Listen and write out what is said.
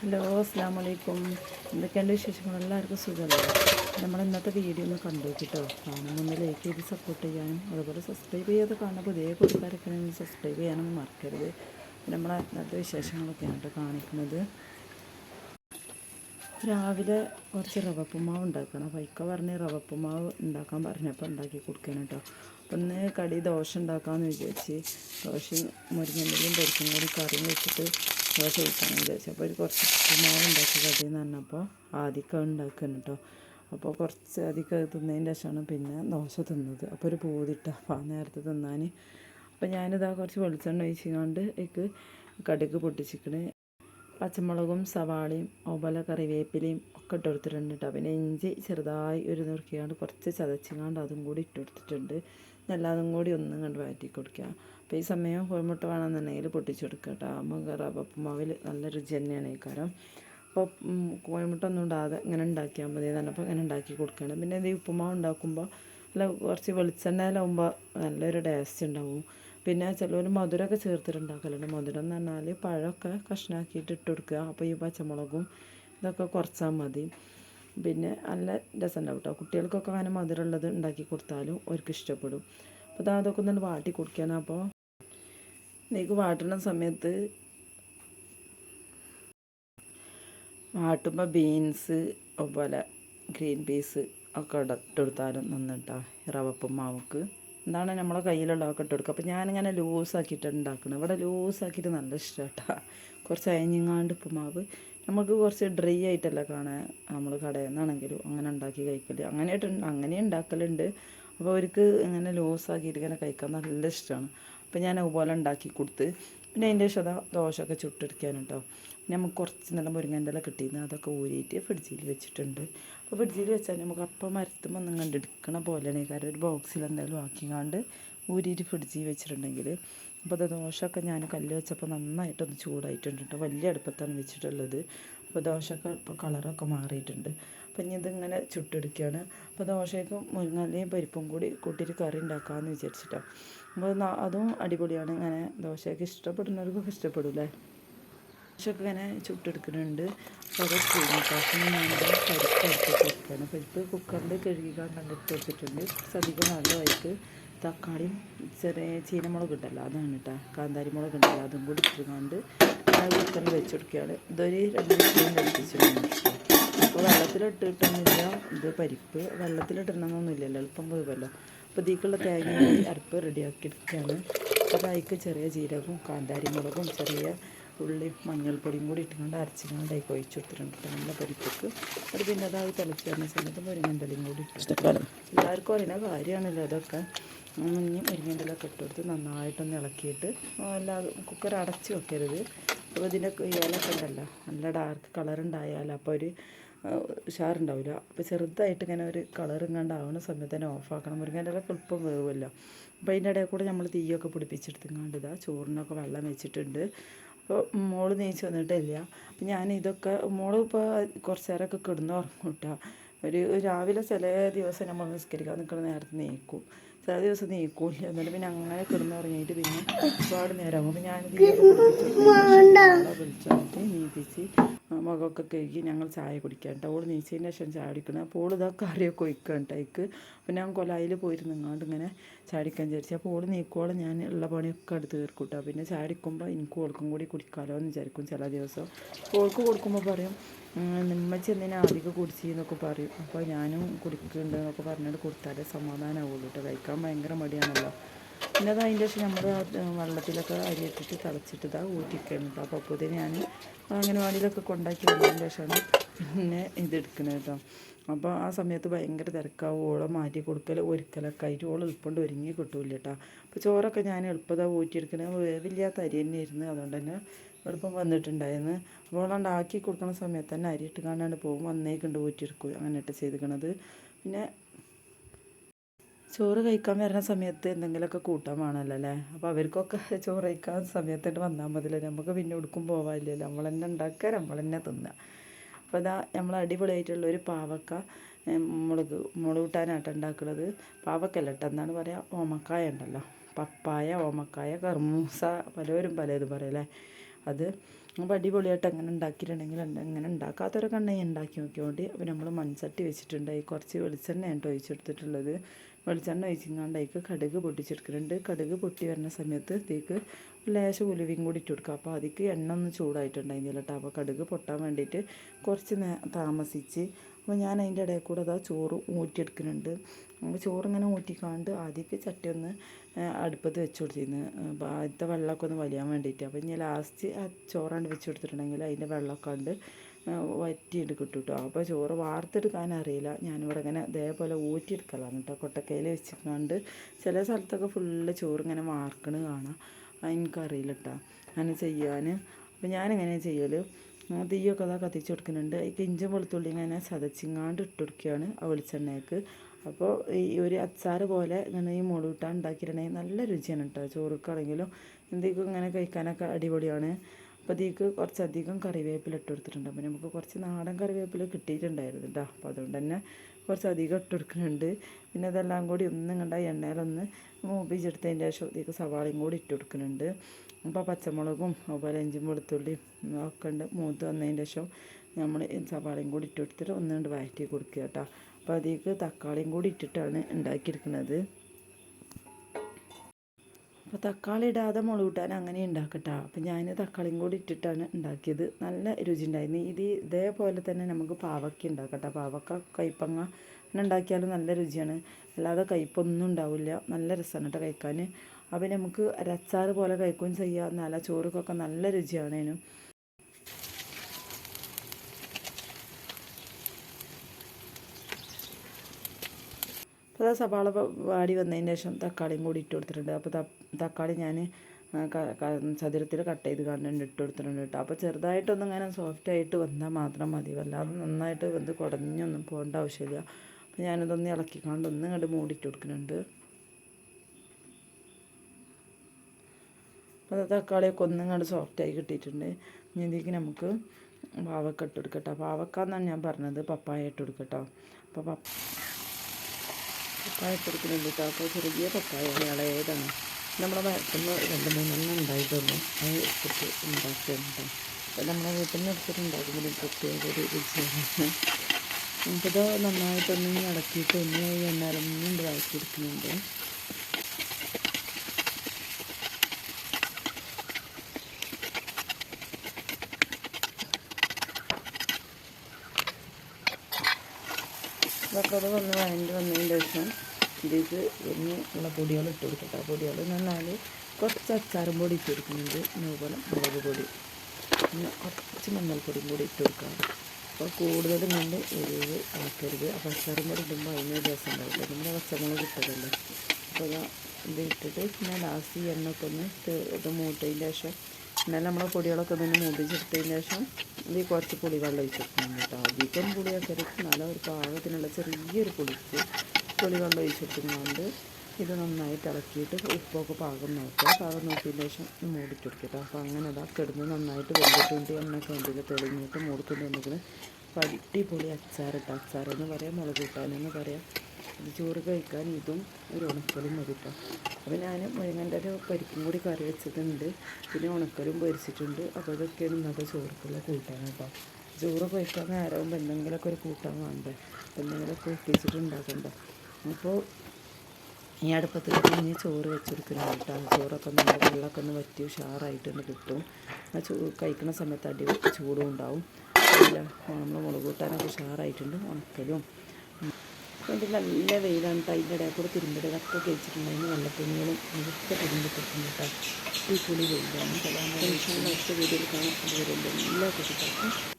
Hello അസ്സാം വലൈക്കും എന്തൊക്കെയുണ്ട് വിശേഷങ്ങൾ? എല്ലാവർക്കും സുഖമല്ലേ നമ്മൾ ഇന്നത്തെ വീഡിയോ ഒന്ന് കണ്ടു കേട്ടോ. കാണുമ്പോൾ ഒന്ന് ലൈക്ക് ചെയ്ത് സപ്പോർട്ട് ചെയ്യാനും അതുപോലെ സബ്സ്ക്രൈബ് ചെയ്ത് കാണുന്ന പുതിയ കൂട്ടുകാരൊക്കെ സബ്സ്ക്രൈബ് ചെയ്യാനൊന്നും മറക്കരുത്. നമ്മളെ ഇന്നത്തെ വിശേഷങ്ങളൊക്കെയാണ് കേട്ടോ കാണിക്കുന്നത്. രാവിലെ കുറച്ച് റവപ്പുമാവ് ഉണ്ടാക്കണം. വൈക്ക പറഞ്ഞ് റവപ്പുമാവ് ഉണ്ടാക്കാൻ പറഞ്ഞപ്പോൾ ഉണ്ടാക്കി കൊടുക്കണം കേട്ടോ. ഇന്ന് കടി ദോശ ഉണ്ടാക്കാമെന്ന് വിചാരിച്ച് ദോശയും മുരിങ്ങന്റെലും പരിപ്പും കൂടി കറിയും വെച്ചിട്ട് ദോശ കഴിക്കാമെന്ന് വിചാരിച്ചു അപ്പോൾ ഒരു കുറച്ച് ഉപ്പുമാവ് ഉണ്ടാക്കി കടി എന്ന് പറഞ്ഞപ്പോൾ ആദ്യമൊക്കെ ഉണ്ടാക്കുന്നു കേട്ടോ അപ്പോൾ കുറച്ച് അധികം തിന്നതിന്റെ ശേഷമാണ് പിന്നെ ദോശ തിന്നത്. അപ്പോൾ ഒരു പൂതിട്ട. അപ്പോൾ നേരത്തെ തിന്നാൻ അപ്പോൾ ഞാനിതാ കുറച്ച് വെളിച്ചെണ്ണ ഒഴിച്ചുകൊണ്ട് എനിക്ക് കടുക് പൊട്ടിച്ചിക്കണ്. പച്ചമുളകും സവാളയും അതുപോലെ കറിവേപ്പിലയും ഒക്കെ ഇട്ട് കൊടുത്തിട്ടുണ്ട് കേട്ടോ പിന്നെ ഇഞ്ചി ചെറുതായി ഒരു നുറുക്കിയാണ്ട് കുറച്ച് ചതച്ചിങ്ങാണ്ട് അതും കൂടി ഇട്ട് കൊടുത്തിട്ടുണ്ട്. എല്ലാതും കൂടി ഒന്നും കണ്ട് വഴറ്റി കൊടുക്കുക. അപ്പോൾ ഈ സമയം കോഴിമുട്ട വേണമെന്നുണ്ടെങ്കിൽ പൊട്ടിച്ചു കൊടുക്കുക കേട്ടോ നമുക്ക് റവപ്പുമാവിൽ നല്ല രുചി തന്നെയാണ് ഈ കാരം. അപ്പോൾ കോഴിമുട്ട ഒന്നും ഇടാതെ ഇങ്ങനെ ഉണ്ടാക്കിയാൽ മതി അപ്പോൾ ഇങ്ങനെ ഉണ്ടാക്കി കൊടുക്കണം പിന്നെ ഇത് ഉപ്പുമാവ് ഉണ്ടാക്കുമ്പോൾ നല്ല കുറച്ച് വെളിച്ചെണ്ണയിലാവുമ്പോൾ നല്ലൊരു ടേസ്റ്റ് ഉണ്ടാവും. പിന്നെ ചിലവർ മധുരമൊക്കെ ചേർത്തിട്ടുണ്ടാക്കലുണ്ട്. മധുരം എന്ന് പറഞ്ഞാൽ പഴമൊക്കെ കഷ്ണാക്കിയിട്ട് ഇട്ട് കൊടുക്കുക. അപ്പോൾ ഈ പച്ചമുളകും ഇതൊക്കെ കുറച്ചാൽ മതി. പിന്നെ നല്ല രസമുണ്ടാവും കേട്ടോ കുട്ടികൾക്കൊക്കെ അങ്ങനെ മധുരമുള്ളത് ഉണ്ടാക്കി കൊടുത്താലും അവർക്ക് ഇഷ്ടപ്പെടും. അപ്പോൾ അത് അതൊക്കെ ഒന്ന് വാട്ടി കൊടുക്കാൻ അപ്പോൾ നീക്ക് വാട്ടുന്ന സമയത്ത് വാട്ടുമ്പോൾ ബീൻസ് അതുപോലെ ഗ്രീൻ പീസ് ഒക്കെ ഇട്ടെടുത്താലും നന്നിട്ടാ റവപ്പും മാവുക്ക്. എന്താണ് നമ്മളെ കയ്യിലുള്ളതൊക്കെ ഇട്ട് കൊടുക്കുക. അപ്പോൾ ഞാനിങ്ങനെ ലൂസാക്കിയിട്ട് ഉണ്ടാക്കുന്നത് ഇവിടെ ലൂസാക്കിയിട്ട് നല്ല ഇഷ്ടമാട്ടാ. കുറച്ച് അയഞ്ഞിങ്ങാണ്ട് ഉപ്പുമാവ്. നമുക്ക് കുറച്ച് ഡ്രൈ ആയിട്ടല്ല കാണാൻ നമ്മൾ കടയിൽ നിന്നാണെങ്കിലും അങ്ങനെ ഉണ്ടാക്കി കഴിക്കൽ. അങ്ങനെയായിട്ട് അങ്ങനെ ഉണ്ടാക്കലുണ്ട്. അപ്പോൾ അവർക്ക് ഇങ്ങനെ ലൂസാക്കിയിട്ട് ഇങ്ങനെ കഴിക്കാൻ നല്ല ഇഷ്ടമാണ്. അപ്പോൾ ഞാൻ അതുപോലെ ഉണ്ടാക്കി കൊടുത്ത്. പിന്നെ അതിന്റെ ശേഷം ദോശ ദോശയൊക്കെ ചുട്ടെടുക്കാൻ കേട്ടോ നമുക്ക് കുറച്ച് നല്ല മുരിങ്ങന്റെ ഇല കിട്ടിയിരുന്നു. അതൊക്കെ ഊരിയിട്ട് ഫ്രിഡ്ജിൽ വെച്ചിട്ടുണ്ട്. അപ്പോൾ ഫ്രിഡ്ജിൽ വെച്ചാൽ നമുക്ക് അപ്പം മരത്തുമ്പോൾ ഒന്നും കണ്ടെടുക്കണ പോലെയാണ്. കാരണം ഒരു ബോക്സിൽ എന്തായാലും ആക്കിക്കാണ്ട് ഊരിയിട്ട് ഫ്രിഡ്ജിൽ വെച്ചിട്ടുണ്ടെങ്കിൽ. അപ്പോൾ അത് ദോശയൊക്കെ ഞാൻ കല്ല് വെച്ചപ്പോൾ നന്നായിട്ടൊന്ന് ചൂടായിട്ടുണ്ട് കേട്ടോ. വലിയ അടുപ്പത്താണ് വെച്ചിട്ടുള്ളത്. അപ്പോൾ ദോശയൊക്കെ ഇപ്പോൾ കളറൊക്കെ മാറിയിട്ടുണ്ട്. അപ്പോൾ ഇനി ഇതിങ്ങനെ ചുട്ടെടുക്കുകയാണ്. അപ്പോൾ ദോശയ്ക്ക് മുരിങ്ങലയും പരിപ്പും കൂടി കൂട്ടിയിട്ട് കറി ഉണ്ടാക്കാമെന്ന് വിചാരിച്ചിട്ടാണ്. അപ്പോൾ അതും അടിപൊളിയാണ്. ഇങ്ങനെ ദോശയൊക്കെ ഇഷ്ടപ്പെടുന്നവർക്കൊക്കെ ഇഷ്ടപ്പെടില്ലേ? ദോശയൊക്കെ ഇങ്ങനെ ചുട്ടെടുക്കുന്നുണ്ട്. കുറേ അത് കഴിഞ്ഞിട്ടാണ് ഞാനത് പരിപ്പ് എടുത്ത് കൊടുക്കുകയാണ്. പരിപ്പ് കുക്കറിൽ കഴുകിക്കാൻ കണ്ടിട്ട് വെച്ചിട്ടുണ്ട്. അധികം നല്ലതായിട്ട് തക്കാളിയും ചെറിയ ചീനമുളക് ഉണ്ടല്ലോ അതാണ് കേട്ടോ കാന്താരി മുളക് ഉണ്ടല്ലോ അതും കൂടി ഇട്ടുകൊണ്ട് കുക്കറിൽ വെച്ച് കൊടുക്കുകയാണ് ഇതൊരു രണ്ട് വിഷയം കഴിപ്പിച്ചിട്ടുണ്ട് അപ്പോൾ വെള്ളത്തിലിട്ടിട്ടൊന്നുമില്ല. ഇത് പരിപ്പ് വെള്ളത്തിലിടണമെന്നൊന്നുമില്ലല്ലോ എളുപ്പം പോയല്ലോ അപ്പോൾ ഇതിക്കുള്ള തേങ്ങ അരപ്പ് റെഡിയാക്കി എടുക്കുകയാണ് അപ്പോൾ അതിക്ക് ചെറിയ ജീരകവും കാന്താരി മുളകും ചെറിയ ഉള്ളിയും മഞ്ഞൾപ്പൊടിയും കൂടി ഇട്ടുകൊണ്ട് അരച്ചുകൊണ്ട് അതിൽ ഒഴിച്ചു കൊടുത്തിട്ടുണ്ട് നമ്മുടെ പരിപ്പിക്ക്. അത് പിന്നെ അതാവ് തിളച്ച് വരുന്ന സമയത്ത് മുരിങ്ങന്തലിയും കൂടി ഇഷ്ടപ്പെടും എല്ലാവർക്കും അറിയുന്ന കാര്യമാണല്ലോ അതൊക്കെ. ഇനി മുരിങ്ങന്തലൊക്കെ ഇട്ട് കൊടുത്ത് നന്നായിട്ടൊന്ന് ഇളക്കിയിട്ട് എല്ലാ കുക്കർ അടച്ച് വെക്കരുത്. അപ്പോൾ ഇതിന്റെ ഏലൊക്കെ ഉണ്ടല്ലോ നല്ല ഡാർക്ക് കളർ ഉണ്ടായാൽ അപ്പോൾ ഒരു ഉഷാറുണ്ടാവില്ല അപ്പോൾ ചെറുതായിട്ട് ഇങ്ങനെ ഒരു കളർ ഇങ്ങാണ്ടാവുന്ന സമയത്ത് തന്നെ ഓഫാക്കണം മുരിങ്ങന്റെ ഇല എളുപ്പം വേവുമല്ലോ. അപ്പോൾ അതിന്റെ ഇടയിൽ കൂടെ നമ്മൾ തീയൊക്കെ പിടിപ്പിച്ചെടുത്തുങ്ങാണ്ട് ഇതാ ചോറിനൊക്കെ വെള്ളം വെച്ചിട്ടുണ്ട്. മോൾ നീച്ച് വന്നിട്ടില്ല. അപ്പം ഞാൻ ഇതൊക്കെ മോൾ ഇപ്പോൾ കുറച്ച് നേരമൊക്കെ കിടന്ന് ഉറങ്ങൂട്ട. ഒരു രാവിലെ ചില ദിവസം നമ്മൾ നിസ്കരിക്കാൻ നിൽക്കുന്ന നേരത്ത് നീക്കും. ചില ദിവസം നീക്കൂല എന്നിട്ട് പിന്നെ അങ്ങനെ കിടന്നുറങ്ങിയിട്ട് പിന്നെ ഒരുപാട് നേരമാകും അപ്പം ഞാനിത് വിളിച്ചിട്ട് നീപ്പിച്ച് മുഖമൊക്കെ കഴുകി ഞങ്ങൾ ചായ കുടിക്കാൻ കേട്ടോ ഓൾ നീച്ചതിന് ശേഷം ചായ കുടിക്കണം. അപ്പോൾ ഓൾ ഇതാ കറിയൊക്കെ ഒഴിക്കുക കേട്ടോ അപ്പോൾ ഞാൻ കൊലായിൽ പോയിരുന്നു. ഇങ്ങോട്ട് ഇങ്ങനെ ചാടിക്കാൻ വിചാരിച്ചു. അപ്പോൾ ഓൾ നീക്കോളം ഞാൻ ഉള്ള പണിയൊക്കെ എടുത്ത് തീർക്കും കേട്ടോ പിന്നെ ചാടിക്കുമ്പോൾ എനിക്ക് ഓൾക്കും കൂടി കുടിക്കാമല്ലോ എന്ന് വിചാരിക്കും ചില ദിവസം. ഓൾക്ക് കൊടുക്കുമ്പോൾ പറയും നിമ്മച്ചി എന്തിനാ അധികം കുടിച്ചെന്നൊക്കെ പറയും. അപ്പോൾ ഞാനും കുടിക്കുന്നുണ്ട് എന്നൊക്കെ പറഞ്ഞിട്ട് കൊടുത്താലേ സമാധാനമാവുള്ളൂ കേട്ടോ കഴിക്കാൻ ഭയങ്കര മടിയാണല്ലോ. അത് അതിന്റെ ശേഷം നമ്മൾ വെള്ളത്തിലൊക്കെ അരിയിട്ടിട്ട് തിളച്ചിട്ട് ഇതാ ഊറ്റിക്കണം കേട്ടോ അപ്പോൾ അപ്പോൾ ഞാൻ അംഗനവാടിയിലൊക്കെ കൊണ്ടാക്കി വന്നതിന് ശേഷമാണ് പിന്നെ ഇതെടുക്കുന്നത് കേട്ടോ. അപ്പോൾ ആ സമയത്ത് ഭയങ്കര തിരക്കാവും. ഓളം മാറ്റി കൊടുക്കൽ ഒരുക്കലൊക്കെ ആയിട്ട് ഓളം എളുപ്പമുണ്ട് ഒരുങ്ങി കിട്ടൂല കേട്ടോ. അപ്പോൾ ചോറൊക്കെ ഞാൻ എളുപ്പതാണ് ഊറ്റിയെടുക്കുന്നത് വേവില്ലാത്ത അരി തന്നെ ഇരുന്ന് അതുകൊണ്ട് തന്നെ എളുപ്പം വന്നിട്ടുണ്ടായിരുന്നു. അപ്പോൾ ഓളാണ്ട് ആക്കി കൊടുക്കുന്ന സമയത്ത് തന്നെ അരി ഇട്ട് കാണാണ്ട് പോകും വന്നേക്കുണ്ട് ഊറ്റിയെടുക്കും. അങ്ങനെയിട്ട് ചെയ്തിരിക്കണത് പിന്നെ ചോറ് കഴിക്കാൻ വരുന്ന സമയത്ത് എന്തെങ്കിലുമൊക്കെ കൂട്ടാൻ വേണമല്ലോ അല്ലേ അപ്പോൾ അവർക്കൊക്കെ ചോറ് കഴിക്കാൻ സമയത്തായിട്ട് വന്നാൽ മതിയല്ലോ. നമുക്ക് പിന്നെ ഉടുക്കും പോവാല്ലോ നമ്മൾ തന്നെ ഉണ്ടാക്കുക നമ്മൾ തന്നെ തിന്നുക. അപ്പോൾ ഇതാ നമ്മൾ അടിപൊളിയായിട്ടുള്ള ഒരു പാവക്ക മുളക് മുളക് കൂട്ടാനായിട്ട് ഉണ്ടാക്കുന്നത് പാവക്കല്ല കേട്ടോ എന്താണ് പറയുക ഓമക്കായ ഉണ്ടല്ലോ. പപ്പായ ഓമക്കായ കർമൂസ പലവരും പലതും പറയല്ലേ അത് അപ്പോൾ അടിപൊളിയായിട്ട് എങ്ങനെ ഉണ്ടാക്കിയിട്ടുണ്ടെങ്കിൽ അങ്ങനെ ഉണ്ടാക്കാത്തവരൊക്കെ ഉണ്ടെങ്കിൽ ഉണ്ടാക്കി നോക്കിയോണ്ടി അപ്പോൾ നമ്മൾ മൺചട്ടി വെച്ചിട്ടുണ്ടായി കുറച്ച് വെളിച്ചെണ്ണയാണ് കേട്ടോ ഒഴിച്ചെടുത്തിട്ടുള്ളത്. വെളിച്ചെണ്ണ ഒഴിച്ചിങ്ങാണ്ട് അതിക്ക് കടുക് പൊട്ടിച്ചെടുക്കുന്നുണ്ട് കടുക് പൊട്ടി വരുന്ന സമയത്ത് ഇതിലേക്ക് ലേശം ഉലുവയും കൂടി ഇട്ട് കൊടുക്കുക. അപ്പോൾ അതിക്ക് എണ്ണ ഒന്ന് ചൂടായിട്ടുണ്ടായിരുന്നില്ല കേട്ടോ. അപ്പോൾ കടുക് പൊട്ടാൻ വേണ്ടിയിട്ട് കുറച്ച് താമസിച്ച് അപ്പോൾ ഞാൻ അതിന്റെ ഇടയിൽ കൂടെ അതാ ചോറ് ഊറ്റിയെടുക്കുന്നുണ്ട് അപ്പോൾ ചോറിങ്ങനെ ഊറ്റിക്കാണ്ട് ആദ്യമൊക്കെ ചട്ടി ഒന്ന് അടുപ്പത്ത് വെച്ച് കൊടുത്തിരുന്നു. അപ്പോൾ ആദ്യത്തെ വെള്ളമൊക്കെ ഒന്ന് വലിയാൻ വേണ്ടിയിട്ട്. അപ്പോൾ ഇനി ലാസ്റ്റ് ആ ചോറാണ്ട് വെച്ച് കൊടുത്തിട്ടുണ്ടെങ്കിൽ അതിന്റെ വെള്ളമൊക്കെ ഉണ്ട് വറ്റിയിട്ട് കിട്ടും കേട്ടോ അപ്പോൾ ചോറ് വാർത്തെടുക്കാൻ അറിയില്ല. ഞാനിവിടെ ഇങ്ങനെ ഇതേപോലെ ഊറ്റിയെടുക്കലാണ് കേട്ടോ കൊട്ടക്കയിൽ വെച്ചിട്ടുണ്ട് ചില സ്ഥലത്തൊക്കെ ഫുള്ള് ചോറ് ഇങ്ങനെ വാർക്കണ് കാണാം. എനിക്കറിയില്ല കേട്ടോ അങ്ങനെ ചെയ്യാൻ അപ്പോൾ ഞാനിങ്ങനെ ചെയ്യൽ തീയൊക്കെ അതാ കത്തിച്ച് കൊടുക്കുന്നുണ്ട്. ഈ ഇഞ്ചും വെളുത്തുള്ളി ഇങ്ങനെ ചതച്ചിങ്ങാണ്ട് ഇട്ട് കൊടുക്കുകയാണ് ആ വെളിച്ചെണ്ണയ്ക്ക് അപ്പോൾ ഈ ഒരു അച്ചാർ പോലെ ഇങ്ങനെ ഈ മുളകിട്ടാൻ ഉണ്ടാക്കിയിട്ടുണ്ടെങ്കിൽ നല്ല രുചിയാണ് കേട്ടോ ചോറുക്കാണെങ്കിലും എന്തെങ്കിലും ഇങ്ങനെ കഴിക്കാനൊക്കെ അടിപൊളിയാണ്. അപ്പോൾ ഇതിലേക്ക് കുറച്ചധികം കറിവേപ്പില ഇട്ടുകൊടുത്തിട്ടുണ്ട് അപ്പോൾ നമുക്ക് കുറച്ച് നാടൻ കറിവേപ്പില കിട്ടിയിട്ടുണ്ടായിരുന്നു കേട്ടോ അപ്പോൾ അതുകൊണ്ട് തന്നെ കുറച്ചധികം ഇട്ട് കൊടുക്കുന്നുണ്ട്. പിന്നെ അതെല്ലാം കൂടി ഒന്നും കണ്ട എണ്ണയിലൊന്ന് മൂപ്പിച്ചെടുത്തതിന്റെ ശേഷം ഇതിലേക്ക് സവാളയും കൂടി ഇട്ട് കൊടുക്കുന്നുണ്ട്. അപ്പോൾ പച്ചമുളകും അതുപോലെ ഇഞ്ചും വെളുത്തുള്ളിയും ഒക്കെ ഉണ്ട് മൂത്ത് വന്നതിന്റെ ശേഷം നമ്മൾ സവാളയും കൂടി ഇട്ട് കൊടുത്തിട്ട് ഒന്നുകൊണ്ട് വഴറ്റി കൊടുക്കുക കേട്ടോ അപ്പോൾ അതിലേക്ക് തക്കാളിയും കൂടി ഇട്ടിട്ടാണ് ഉണ്ടാക്കിയെടുക്കുന്നത് അപ്പോൾ തക്കാളി ഇടാതെ മുളക് കൂട്ടാൻ അങ്ങനെ ഉണ്ടാക്കട്ടോ. അപ്പോൾ ഞാൻ തക്കാളിയും കൂടി ഇട്ടിട്ടാണ് ഉണ്ടാക്കിയത്. നല്ല രുചി ഉണ്ടായിരുന്നു ഇത് ഇതേപോലെ തന്നെ നമുക്ക് പാവയ്ക്ക ഉണ്ടാക്കട്ടോ. പാവക്ക കൈപ്പങ്ങ അങ്ങനെ ഉണ്ടാക്കിയാലും നല്ല രുചിയാണ്. അല്ലാതെ കയ്പൊന്നും ഉണ്ടാവില്ല. നല്ല രസമാണ് കേട്ടോ കഴിക്കാൻ അപ്പോൾ നമുക്ക് അരച്ചാറ് പോലെ കഴിക്കുകയും ചെയ്യാം. നല്ല ചോറുക്കൊക്കെ നല്ല രുചിയാണ്. അതിനും അപ്പോൾ ആ സവാള വാടി വന്നതിന് ശേഷം തക്കാളിയും കൂടി ഇട്ട് കൊടുത്തിട്ടുണ്ട്. അപ്പോൾ തക്കാളി ഞാൻ ചതുരത്തിൽ കട്ട് ചെയ്ത് കണ്ടുകൊണ്ട് ഇട്ട് കൊടുത്തിട്ടുണ്ട് കേട്ടോ. അപ്പോൾ ചെറുതായിട്ടൊന്നും ഇങ്ങനെ സോഫ്റ്റ് ആയിട്ട് വന്നാൽ മാത്രം മതി. വല്ലാതെ നന്നായിട്ട് വെന്ത് കുടഞ്ഞൊന്നും പോകേണ്ട ആവശ്യമില്ല. അപ്പോൾ ഞാനിതൊന്ന് ഇളക്കിക്കാണ്ട് ഒന്നും ഇങ്ങോട്ട് മൂടിയിട്ട് കൊടുക്കുന്നുണ്ട്. അപ്പോൾ തക്കാളിയൊക്കെ ഒന്നും ഇങ്ങോട്ട് സോഫ്റ്റായി കിട്ടിയിട്ടുണ്ട്. ഇനി ഇതിലേക്ക് നമുക്ക് പാവക്ക ഇട്ട് കൊടുക്കട്ടോ പാവക്ക എന്നാണ് ഞാൻ പറഞ്ഞത്. പപ്പായ ഇട്ട് കൊടുക്കട്ടോ അപ്പോൾ പപ്പ പപ്പായ ഇട്ട് കൊടുക്കുന്നുണ്ട് കേട്ടോ ചെറിയ പപ്പായ ഇളയതാണ് നമ്മുടെ വീട്ടിൽ രണ്ട് മൂന്നെണ്ണം ഉണ്ടായിട്ടുള്ളൂ. അത് എടുത്തിട്ട് ഉണ്ടാക്കിയിട്ടുണ്ട് അപ്പോൾ നമ്മുടെ വീട്ടിൽ നിന്ന് എടുത്തിട്ട് ഒരു പ്രത്യേക ഒരു രുചിയാണ്. നമുക്കിത് നന്നായിട്ടൊന്ന് ഇളക്കിയിട്ട് ഒന്ന് എണ്ണ വഴറ്റിയെടുക്കുന്നുണ്ട് ഇതൊക്കെ അത് വന്ന് വഴണ്ടി വന്നതിന് ശേഷം ഇതിലേക്ക് ഇനി ഉള്ള പൊടികൾ ഇട്ട് കൊടുക്കട്ടെ പൊടികൾ എന്ന് പറഞ്ഞാൽ കുറച്ച് അച്ചാറും പൊടി ഇട്ട് കൊടുക്കുന്നുണ്ട്. അതുപോലെ മുളക് പൊടി പിന്നെ കുറച്ച് മഞ്ഞൾപ്പൊടിയും കൂടി ഇട്ട് കൊടുക്കാം. അപ്പോൾ കൂടുതലും നമ്മൾ എരിവ് ആക്കരുത്. അപ്പോൾ അച്ചാറും പൊടി ഇടുമ്പോൾ അതിന് രസം ഉണ്ടാവില്ല. നമ്മുടെ വസ്ത്രങ്ങൾ കിട്ടതല്ലേ അപ്പോൾ ഇത് ഇട്ടിട്ട് പിന്നെ ലാസ്റ്റ് ഈ എണ്ണ ഒക്കെ ഒന്ന് മൂട്ടതിന്റെ ശേഷം എന്നാലും നമ്മളെ പൊടികളൊക്കെ ഒന്ന് മൂപ്പിച്ചെടുത്തതിന് ശേഷം ഇതിൽ കുറച്ച് പുളിവെള്ളം കൊടുക്കണം കേട്ടോ. അധികം പുളിയൊക്കെ നല്ല ഒരു പാകത്തിനുള്ള ചെറിയൊരു പുളിക്ക് ഒഴിച്ച് ഒഴിച്ചെടുക്കുന്നതുകൊണ്ട് ഇത് നന്നായിട്ട് ഇളക്കിയിട്ട് ഉപ്പൊക്കെ പാകം നോക്കുക. പാകം നോക്കിയതിന് ശേഷം മൂടിച്ചെടുക്കുക അപ്പോൾ അങ്ങനെ അതാ കിടന്ന് നന്നായിട്ട് വെന്തിട്ടുണ്ട് എണ്ണയൊക്കെ വേണ്ടിയിട്ട് തെളിഞ്ഞിട്ട് മൂടിക്കൊണ്ടുണ്ടെങ്കിൽ അടിപൊളി അച്ചാറിട്ട് അച്ചാറെന്ന് പറയാം മുളക് കൂട്ടാനെന്ന് പറയാം. ചോറ് കഴിക്കാൻ ഇതും ഒരു ഉണക്കലും മതി കേട്ടോ അപ്പോൾ ഞാൻ മുരിങ്ങന്റെ ഒരു പരിക്കും കൂടി കറി വെച്ചിട്ടുണ്ട്. പിന്നെ ഉണക്കലും പൊരിച്ചിട്ടുണ്ട്. അപ്പോൾ ഇതൊക്കെയാണ് ഇന്നത്തെ ചോറുക്കുള്ള കൂട്ടാൻ കേട്ടോ. ചോറ് കഴിക്കാൻ നേരമാകുമ്പോൾ എന്തെങ്കിലുമൊക്കെ ഒരു കൂട്ടാൻ വേണ്ടേ? എന്തെങ്കിലുമൊക്കെ ഒപ്പിച്ചിട്ട് ഉണ്ടാക്കണ്ട അപ്പോൾ ഈ അടുപ്പത്തിൽ ഇനി ചോറ് വെച്ചെടുക്കണം കേട്ടോ. ചോറൊക്കെ നല്ല വെള്ളമൊക്കെ ഒന്ന് വറ്റി ഉഷാറായിട്ടൊന്ന് കിട്ടും. ആ ചൂ കഴിക്കുന്ന സമയത്ത് അടി ചൂടും ഉണ്ടാവും. അല്ല നമ്മൾ മുളക് കൂട്ടാനൊക്കെ ഉഷാറായിട്ടുണ്ട്. ഉണക്കലും. ഇത് നല്ല വെയിലാണ് അതിന്റെ ഇടയിൽ കൂടെ തിരുമ്പിടലൊക്കെ കഴിച്ചിട്ടുണ്ടായിരുന്നു നല്ല തുണികളും അതൊക്കെ തിരുമ്പിട്ടിട്ടുണ്ട് കേട്ടോ ഈ പുളി വെയിലാണ് ചില വീഡിയോയിൽ കാണാൻ എല്ലാ കുട്ടികൾക്കും